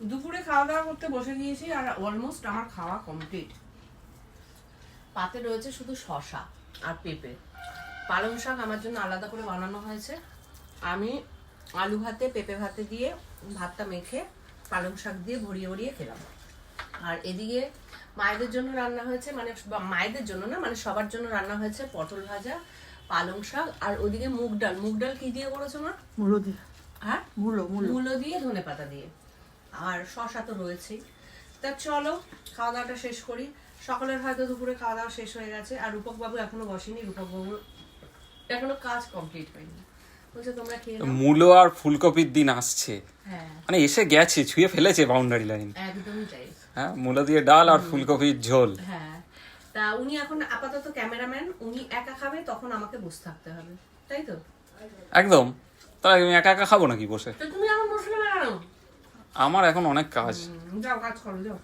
দুপুরে খাওয়া দাওয়া করতে বসে গিয়েছি আর অলমোস্ট আমার খাওয়া কমপ্লিট পাতে রয়েছে শুধু শশা আর পেঁপে। পালং শাক আমার জন্য আলাদা করে বানানো হয়েছে। আমি আলু ভাতে পেঁপে ভাতে দিয়ে ভাতটা মেখে পালং শাক দিয়ে ভরিয়ে ভরিয়ে খেলাম। আর এদিকে মায়েদের জন্য রান্না হয়েছে মানে মায়েদের জন্য না মানে সবার জন্য রান্না হয়েছে পটল ভাজা পালং শাক আর ওদিকে মুগ ডাল। মুগ ডাল কি দিয়ে করেছ মা? মূলো দিয়ে। হ্যাঁ? মূলো মূলো। মূলো দিয়ে ধনে পাতা দিয়ে। আর শশা তো রয়েছেই। তা চলো খাওয়া দাওয়াটা শেষ করি। সকালের হয়তো দুপুরে খাওয়া দাওয়া শেষ হয়ে গেছে আর রূপকবাবু এখনও বসেনি। রূপক বাবু এখনও কাজ কমপ্লিট হয়নি। মূলো আর ফুলকপির দিন আসছে। হ্যাঁ। মানে এসে গেছে ছুঁয়ে ফেলেছে বাউন্ডারি লাইন একদমই তাই। হ্যাঁ মূলো দিয়ে ডাল আর ফুলকপির ঝোল। হ্যাঁ। তা উনি এখন আপাতত ক্যামেরাম্যান উনি একা খাবে তখন আমাকে বসে থাকতে হবে। তাই তো? একদম। তাহলে আমি একা একা খাব নাকি বসে তো তুমি এখন বসলে কেন আমার এখন অনেক কাজ। যাও কাজ করো যাও।